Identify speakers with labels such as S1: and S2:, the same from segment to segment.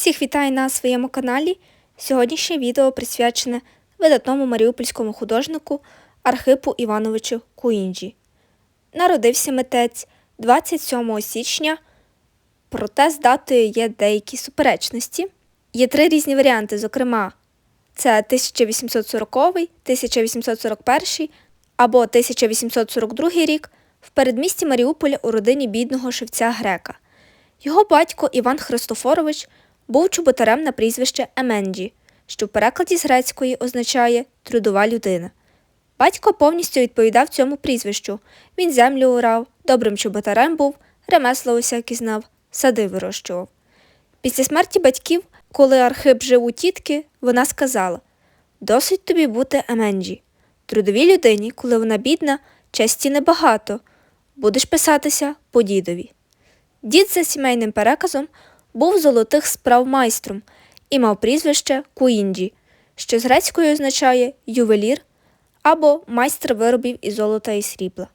S1: Всіх вітаю на своєму каналі. Сьогоднішнє відео присвячене видатному маріупольському художнику Архипу Івановичу Куінджі. Народився митець 27 січня, проте з датою є деякі суперечності. Є три різні варіанти, зокрема, це 1840, 1841 або 1842 рік в передмісті Маріуполя у родині бідного шевця Грека. Його батько Іван Христофорович був чоботарем на прізвище Еменджі, що в перекладі з грецької означає трудова людина. Батько повністю відповідав цьому прізвищу. Він землю урав, добрим чоботарем був, ремесло усякі знав, сади вирощував. Після смерті батьків, коли Архип жив у тітки, вона сказала Досить тобі бути Еменджі. Трудовій людині, коли вона бідна, честі небагато. Будеш писатися по дідові. Дід за сімейним переказом був золотих справ майстром і мав прізвище Куінджі, що з грецькою означає ювелір або майстер виробів із золота і срібла.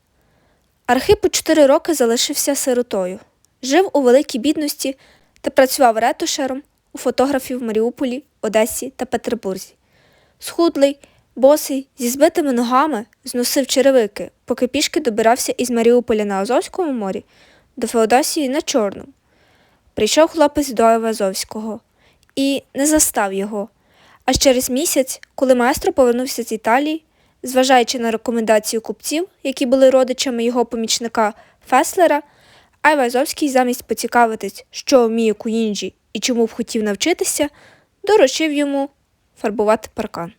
S1: Архип у чотири роки залишився сиротою, жив у великій бідності та працював ретушером у фотографів в Маріуполі, Одесі та Петербурзі. Схудлий, босий, зі збитими ногами зносив черевики, поки пішки добирався із Маріуполя на Азовському морі до Феодосії на Чорному. Прийшов хлопець до Айвазовського і не застав його. Аж через місяць, коли маестро повернувся з Італії, зважаючи на рекомендацію купців, які були родичами його помічника Феслера, Айвазовський замість поцікавитись, що вміє Куінджі і чому б хотів навчитися, доручив йому фарбувати паркан.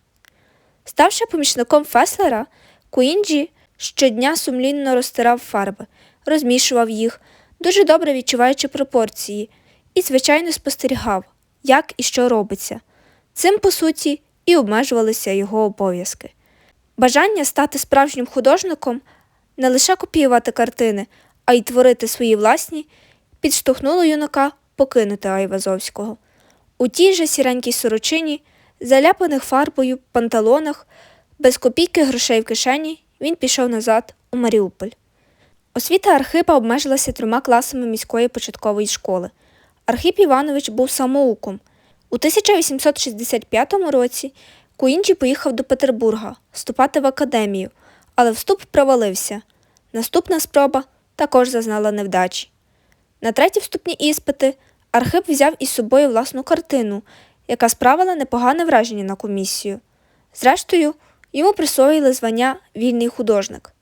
S1: Ставши помічником Феслера, Куінджі щодня сумлінно розтирав фарби, розмішував їх, дуже добре відчуваючи пропорції, і, звичайно, спостерігав, як і що робиться. Цим, по суті, і обмежувалися його обов'язки. Бажання стати справжнім художником, не лише копіювати картини, а й творити свої власні, підштовхнуло юнака покинути Айвазовського. У тій же сіренькій сорочині, заляпаних фарбою панталонах, без копійки грошей в кишені, він пішов назад у Маріуполь. Освіта Архипа обмежилася трьома класами міської початкової школи. Архип Іванович був самоуком. У 1865 році Куінджі поїхав до Петербурга вступати в академію, але вступ провалився. Наступна спроба також зазнала невдачі. На треті вступні іспити Архип взяв із собою власну картину, яка справила непогане враження на комісію. Зрештою, йому присвоїли звання вільний художник.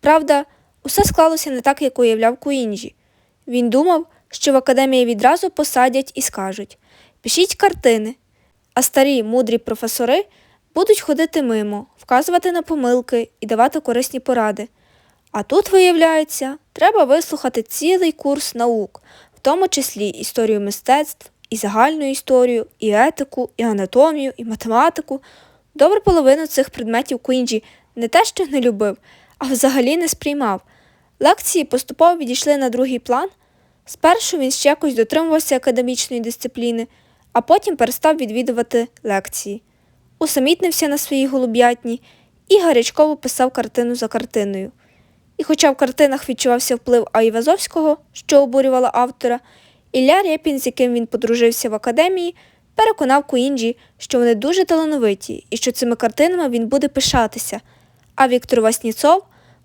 S1: Правда, усе склалося не так, як уявляв Куінджі. Він думав, що в академії відразу посадять і скажуть пишіть картини, а старі мудрі професори будуть ходити мимо, вказувати на помилки і давати корисні поради. А тут, виявляється, треба вислухати цілий курс наук, в тому числі історію мистецтв, і загальну історію, і етику, і анатомію, і математику. Добру половину цих предметів Куінджі не те, що не любив, а взагалі не сприймав. Лекції поступово відійшли на другий план. Спершу він ще якось дотримувався академічної дисципліни, а потім перестав відвідувати лекції. Усамітнився на своїй голуб'ятні і гарячково писав картину за картиною. І хоча в картинах відчувався вплив Айвазовського, що обурювала автора, Ілля Рєпін, з яким він подружився в академії, переконав Куінджі, що вони дуже талановиті і що цими картинами він буде пишатися. А Віктор Васніцов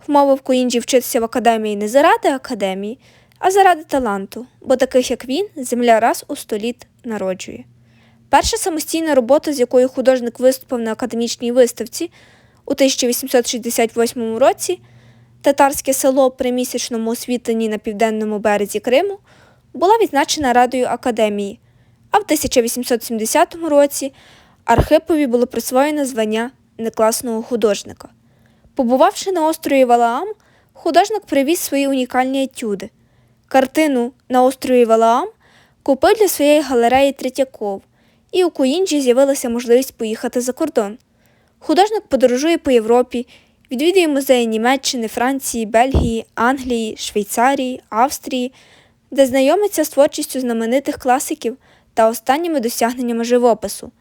S1: вмовив Куінджі вчитися в академії не заради академії, а заради таланту, бо таких, як він, земля раз у століт народжує. Перша самостійна робота, з якою художник виступив на академічній виставці у 1868 році, татарське село при місячному освітленні на південному березі Криму, була відзначена Радою Академії, а в 1870 році Архипові було присвоєно звання некласного художника. Побувавши на острові Валаам, художник привіз свої унікальні етюди. Картину на острові Валаам купив для своєї галереї Третьяков, і у Куінджі з'явилася можливість поїхати за кордон. Художник подорожує по Європі, відвідує музеї Німеччини, Франції, Бельгії, Англії, Швейцарії, Австрії, де знайомиться з творчістю знаменитих класиків та останніми досягненнями живопису.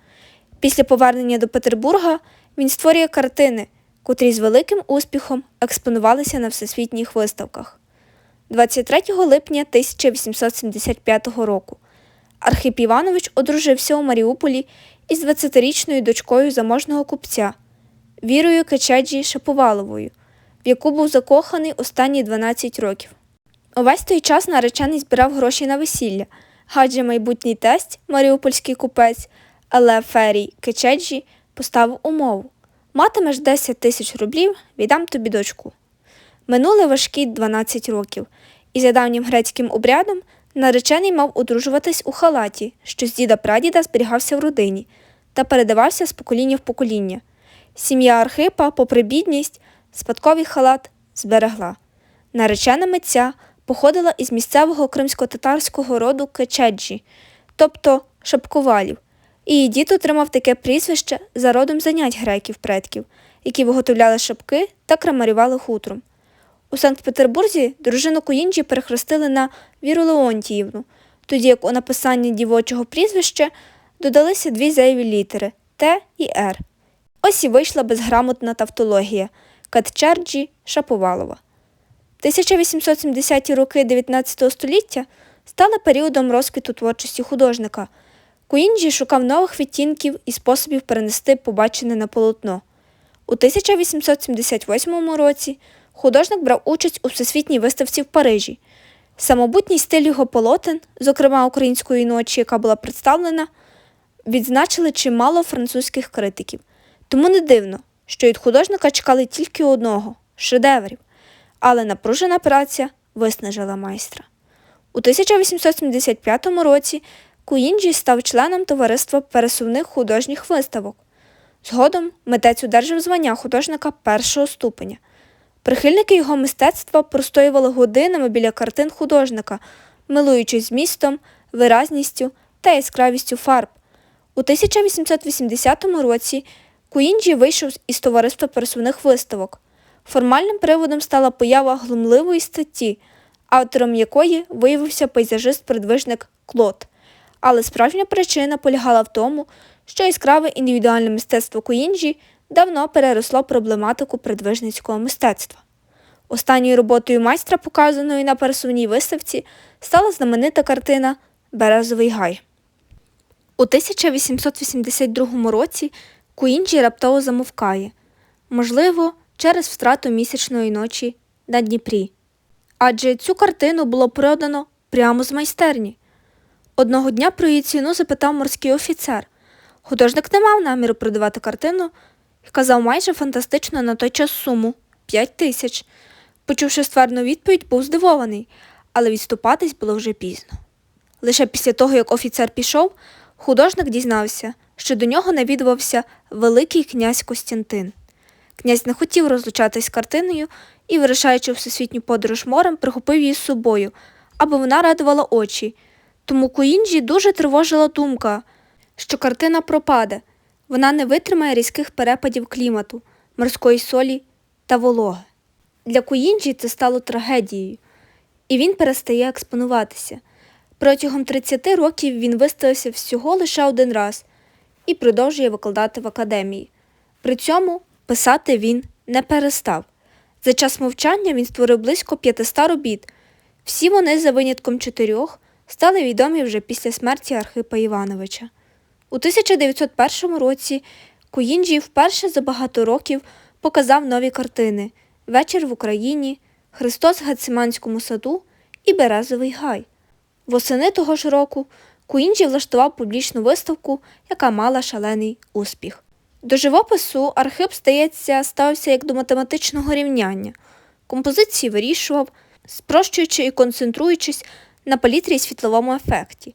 S1: Після повернення до Петербурга він створює картини, котрі з великим успіхом експонувалися на всесвітніх виставках. 23 липня 1875 року Архип Іванович одружився у Маріуполі із 20-річною дочкою заможного купця Вірою Кечеджі Шаповаловою, в яку був закоханий останні 12 років. Увесь той час наречений збирав гроші на весілля, адже майбутній тесть, маріупольський купець Еле Ферій Кечеджі поставив умову матимеш 10 тисяч рублів, віддам тобі дочку. Минули важкі 12 років, і за давнім грецьким обрядом наречений мав одружуватись у халаті, що з діда прадіда зберігався в родині та передавався з покоління в покоління. Сім'я Архипа, попри бідність, спадковий халат зберегла. Наречена митця походила із місцевого кримсько-татарського роду Кечеджі, тобто шапковалів, її дід отримав таке прізвище за родом занять греків предків, які виготовляли шапки та крамарювали хутром. У Санкт-Петербурзі дружину Куїнджі перехрестили на Віру Леонтіївну, тоді як у написанні дівочого прізвища додалися дві зайві літери Т і Р. Ось і вийшла безграмотна тавтологія Катчерджі Шаповалова. 1870-ті роки 19 століття стали періодом розквіту творчості художника. Куінджі шукав нових відтінків і способів перенести побачене на полотно. У 1878 році художник брав участь у всесвітній виставці в Парижі. Самобутній стиль його полотен, зокрема української ночі, яка була представлена, відзначили чимало французьких критиків. Тому не дивно, що від художника чекали тільки одного шедеврів, але напружена праця виснажила майстра. У 1875 році Куінджі став членом товариства пересувних художніх виставок. Згодом митець одержав звання художника першого ступеня. Прихильники його мистецтва простоювали годинами біля картин художника, милуючись змістом, виразністю та яскравістю фарб. У 1880 році Куінджі вийшов із товариства пересувних виставок. Формальним приводом стала поява глумливої статті, автором якої виявився пейзажист-передвижник Клод. Але справжня причина полягала в тому, що яскраве індивідуальне мистецтво Куінджі давно переросло проблематику передвижницького мистецтва. Останньою роботою майстра, показаною на пересувній виставці, стала знаменита картина Березовий гай. У 1882 році Куінджі раптово замовкає, можливо, через втрату місячної ночі на Дніпрі. Адже цю картину було продано прямо з майстерні. Одного дня про її ціну запитав морський офіцер. Художник не мав наміру продавати картину і казав майже фантастично на той час суму 5 тисяч. Почувши ствердну відповідь, був здивований, але відступатись було вже пізно. Лише після того, як офіцер пішов, художник дізнався, що до нього навідувався Великий князь Костянтин. Князь не хотів розлучатись з картиною і, вирішаючи всесвітню подорож морем, прихопив її з собою, аби вона радувала очі. Тому Куінджі дуже тривожила думка, що картина пропаде, вона не витримає різких перепадів клімату, морської солі та вологи. Для Куінджі це стало трагедією, і він перестає експонуватися. Протягом 30 років він виставився всього лише один раз і продовжує викладати в академії. При цьому писати він не перестав. За час мовчання він створив близько 500 робіт. Всі вони, за винятком чотирьох, стали відомі вже після смерті Архипа Івановича. У 1901 році Куїнджі вперше за багато років показав нові картини Вечір в Україні, Христос в Гециманському саду і Березовий гай. Восени того ж року Куінджі влаштував публічну виставку, яка мала шалений успіх. До живопису Архип, здається, ставився як до математичного рівняння. Композиції вирішував, спрощуючи і концентруючись на палітрі і світловому ефекті,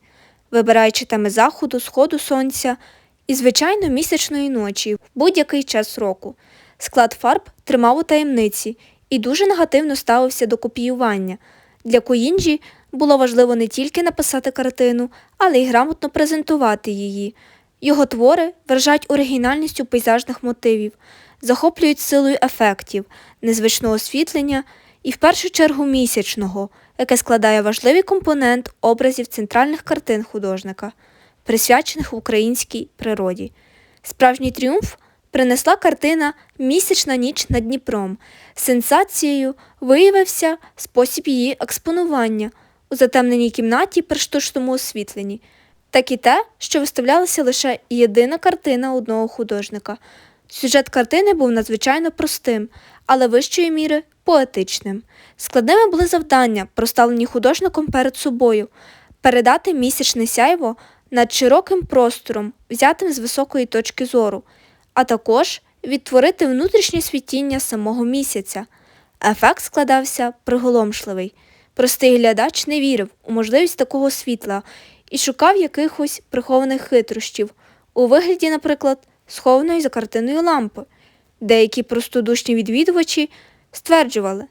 S1: вибираючи теми заходу, сходу сонця і, звичайно, місячної ночі в будь-який час року. Склад фарб тримав у таємниці і дуже негативно ставився до копіювання. Для Коїнджі було важливо не тільки написати картину, але й грамотно презентувати її. Його твори вражають оригінальністю пейзажних мотивів, захоплюють силою ефектів, незвичного освітлення і в першу чергу місячного, яке складає важливий компонент образів центральних картин художника, присвячених українській природі. Справжній тріумф принесла картина Місячна ніч над Дніпром. Сенсацією виявився спосіб її експонування у затемненій кімнаті при штучному освітленні. так і те, що виставлялася лише єдина картина одного художника. Сюжет картини був надзвичайно простим, але вищої міри поетичним. Складними були завдання, проставлені художником перед собою, передати місячне сяйво над широким простором, взятим з високої точки зору, а також відтворити внутрішнє світіння самого місяця. Ефект складався приголомшливий. Простий глядач не вірив у можливість такого світла і шукав якихось прихованих хитрощів у вигляді, наприклад, схованої за картиною лампи. Деякі простодушні відвідувачі стверджували,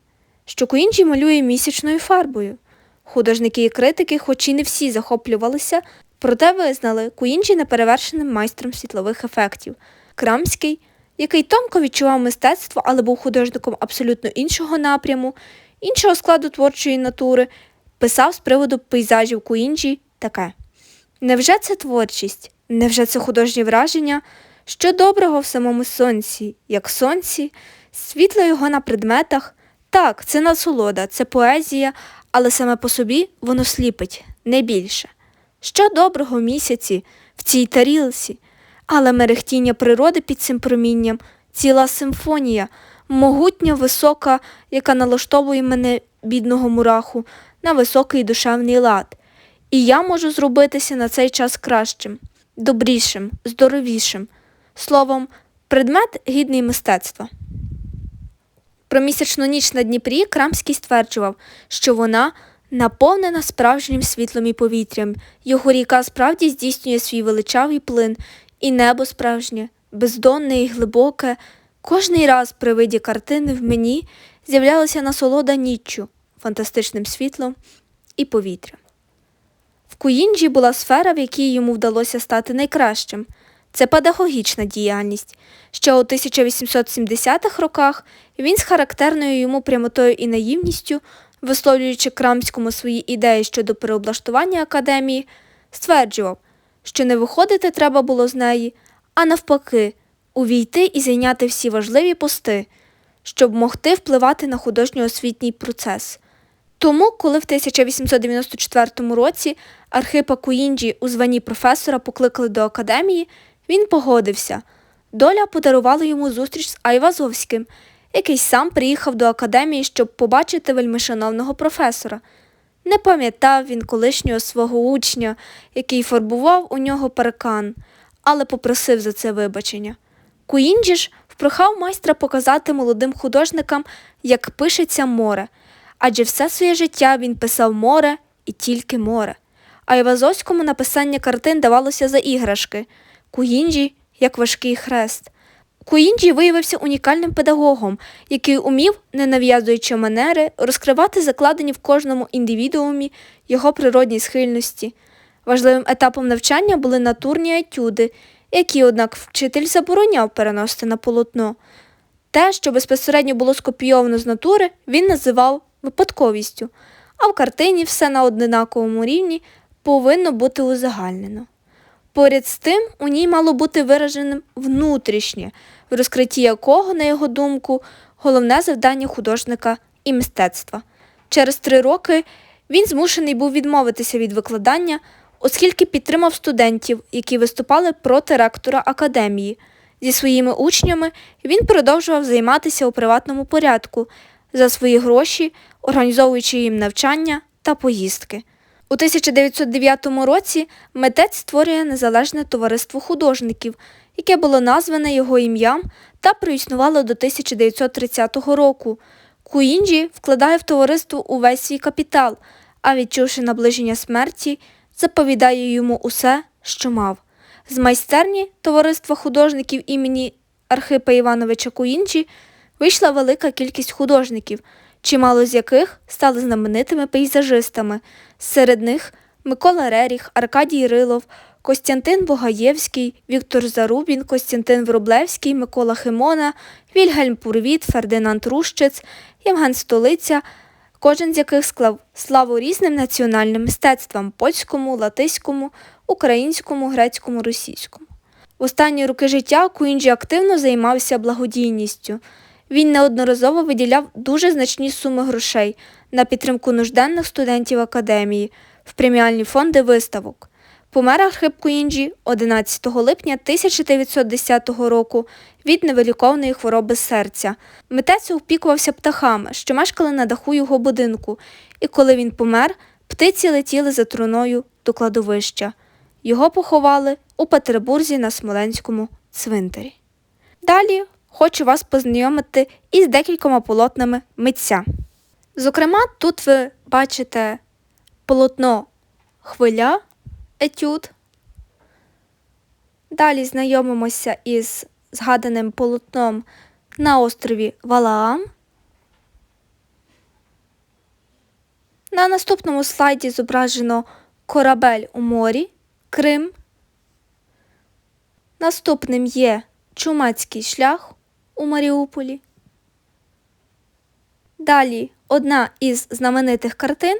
S1: що Куінджі малює місячною фарбою. Художники і критики, хоч і не всі захоплювалися, проте визнали Куінджі неперевершеним майстром світлових ефектів. Крамський, який тонко відчував мистецтво, але був художником абсолютно іншого напряму, іншого складу творчої натури, писав з приводу пейзажів Куінджі таке. Невже це творчість? Невже це художнє враження? Що доброго в самому сонці, як сонці, світло його на предметах? Так, це насолода, це поезія, але саме по собі воно сліпить, не більше. Що доброго місяці, в цій тарілці, але мерехтіння природи під цим промінням, ціла симфонія, могутня, висока, яка налаштовує мене, бідного мураху, на високий душевний лад. І я можу зробитися на цей час кращим, добрішим, здоровішим. Словом, предмет гідний мистецтва. Про місячну ніч на Дніпрі Крамський стверджував, що вона наповнена справжнім світлом і повітрям, його ріка справді здійснює свій величавий плин, і небо справжнє, бездонне і глибоке. Кожний раз при виді картини в мені з'являлася насолода ніччю, фантастичним світлом і повітрям. В Куїнджі була сфера, в якій йому вдалося стати найкращим. Це педагогічна діяльність. Ще у 1870-х роках він з характерною йому прямотою і наївністю, висловлюючи Крамському свої ідеї щодо переоблаштування академії, стверджував, що не виходити треба було з неї, а навпаки, увійти і зайняти всі важливі пости, щоб могти впливати на художньо-освітній процес. Тому, коли в 1894 році Архипа Куінджі у званні професора покликали до академії, він погодився. Доля подарувала йому зустріч з Айвазовським, який сам приїхав до академії, щоб побачити вельмишановного професора. Не пам'ятав він колишнього свого учня, який фарбував у нього паркан, але попросив за це вибачення. Куінджі ж впрохав майстра показати молодим художникам, як пишеться море, адже все своє життя він писав море і тільки море. А Івазовському написання картин давалося за іграшки. Куінджі як важкий хрест. Куінджі виявився унікальним педагогом, який умів, не нав'язуючи манери, розкривати закладені в кожному індивідуумі його природні схильності. Важливим етапом навчання були натурні етюди, які, однак, вчитель забороняв переносити на полотно. Те, що безпосередньо було скопійовано з натури, він називав випадковістю, а в картині все на однаковому рівні повинно бути узагальнено. Поряд з тим у ній мало бути вираженим внутрішнє, в розкритті якого, на його думку, головне завдання художника і мистецтва. Через три роки він змушений був відмовитися від викладання, оскільки підтримав студентів, які виступали проти ректора академії. Зі своїми учнями він продовжував займатися у приватному порядку за свої гроші, організовуючи їм навчання та поїздки. У 1909 році митець створює незалежне товариство художників, яке було назване його ім'ям та проіснувало до 1930 року. Куінджі вкладає в товариство увесь свій капітал, а відчувши наближення смерті, заповідає йому усе, що мав. З майстерні товариства художників імені Архипа Івановича Куінджі вийшла велика кількість художників чимало з яких стали знаменитими пейзажистами. Серед них Микола Реріх, Аркадій Рилов, Костянтин Богаєвський, Віктор Зарубін, Костянтин Врублевський, Микола Химона, Вільгельм Пурвіт, Фердинанд Рущиц, Євген Столиця, кожен з яких склав славу різним національним мистецтвам польському, латиському, українському, грецькому, російському. В останні роки життя Куінджі активно займався благодійністю. Він неодноразово виділяв дуже значні суми грошей на підтримку нужденних студентів академії в преміальні фонди виставок. Помер Архип Куінджі 11 липня 1910 року від невиліковної хвороби серця. Митець опікувався птахами, що мешкали на даху його будинку, і коли він помер, птиці летіли за труною до кладовища. Його поховали у Петербурзі на Смоленському цвинтарі. Далі хочу вас познайомити із декількома полотнами митця. Зокрема, тут ви бачите полотно хвиля етюд. Далі знайомимося із згаданим полотном на острові Валаам. На наступному слайді зображено корабель у морі, Крим. Наступним є Чумацький шлях у Маріуполі. Далі одна із знаменитих картин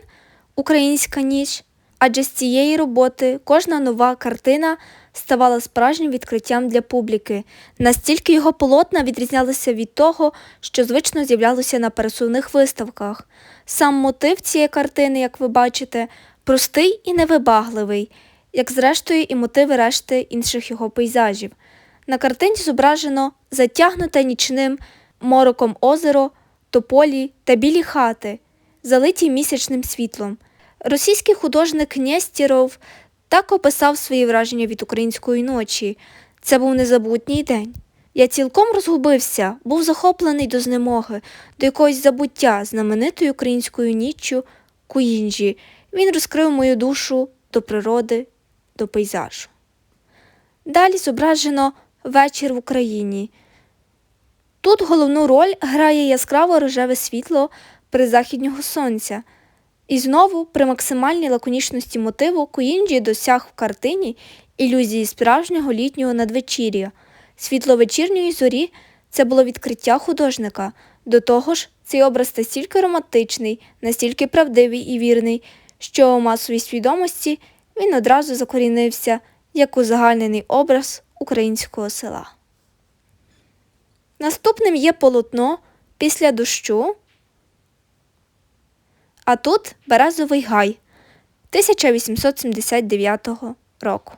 S1: Українська ніч, адже з цієї роботи кожна нова картина ставала справжнім відкриттям для публіки. Настільки його полотна відрізнялися від того, що звично з'являлося на пересувних виставках. Сам мотив цієї картини, як ви бачите, простий і невибагливий, як зрештою і мотиви решти інших його пейзажів. На картині зображено затягнуте нічним мороком озеро, тополі та білі хати, залиті місячним світлом. Російський художник Нєстєров так описав свої враження від української ночі. Це був незабутній день. Я цілком розгубився, був захоплений до знемоги, до якогось забуття знаменитою українською ніччю Куїнджі. Він розкрив мою душу до природи, до пейзажу. Далі зображено вечір в Україні. Тут головну роль грає яскраво рожеве світло призахіднього сонця. І знову, при максимальній лаконічності мотиву, Куінджі досяг в картині ілюзії справжнього літнього надвечір'я. Світло вечірньої зорі це було відкриття художника. До того ж, цей образ настільки романтичний, настільки правдивий і вірний, що у масовій свідомості він одразу закорінився як узагальнений образ українського села. Наступним є полотно після дощу. А тут Березовий гай 1879 року.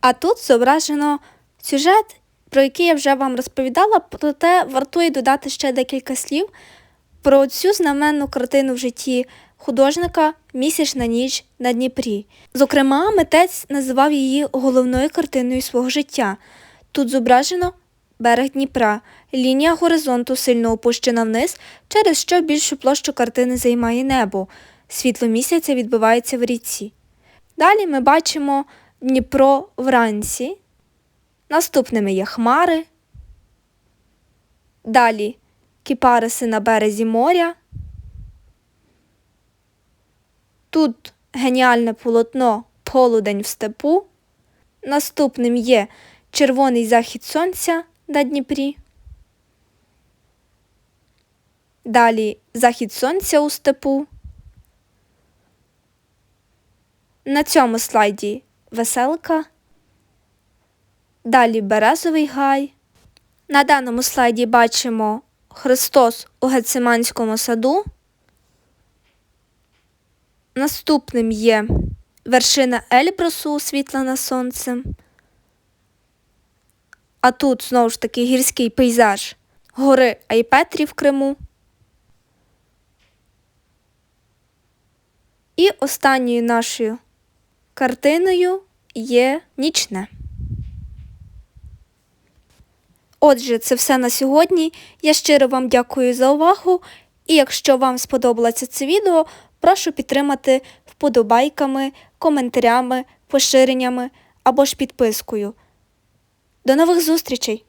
S1: А тут зображено сюжет, про який я вже вам розповідала, проте вартує додати ще декілька слів про цю знаменну картину в житті художника Місячна ніч на Дніпрі. Зокрема, митець називав її головною картиною свого життя. Тут зображено берег Дніпра, лінія горизонту сильно опущена вниз, через що більшу площу картини займає небо. Світло місяця відбивається в річці. Далі ми бачимо Дніпро вранці. Наступними є хмари. Далі кіпариси на березі моря. Тут геніальне полотно Полудень в степу. Наступним є червоний захід сонця на Дніпрі. Далі захід сонця у степу. На цьому слайді веселка. Далі березовий гай. На даному слайді бачимо Христос у Гециманському саду. Наступним є вершина Ельбросу освітлена сонцем. А тут знову ж таки гірський пейзаж гори Айпетрі в Криму. І останньою нашою картиною є нічне. Отже, це все на сьогодні. Я щиро вам дякую за увагу. І якщо вам сподобалося це відео, прошу підтримати вподобайками, коментарями, поширеннями або ж підпискою. До нових зустрічей!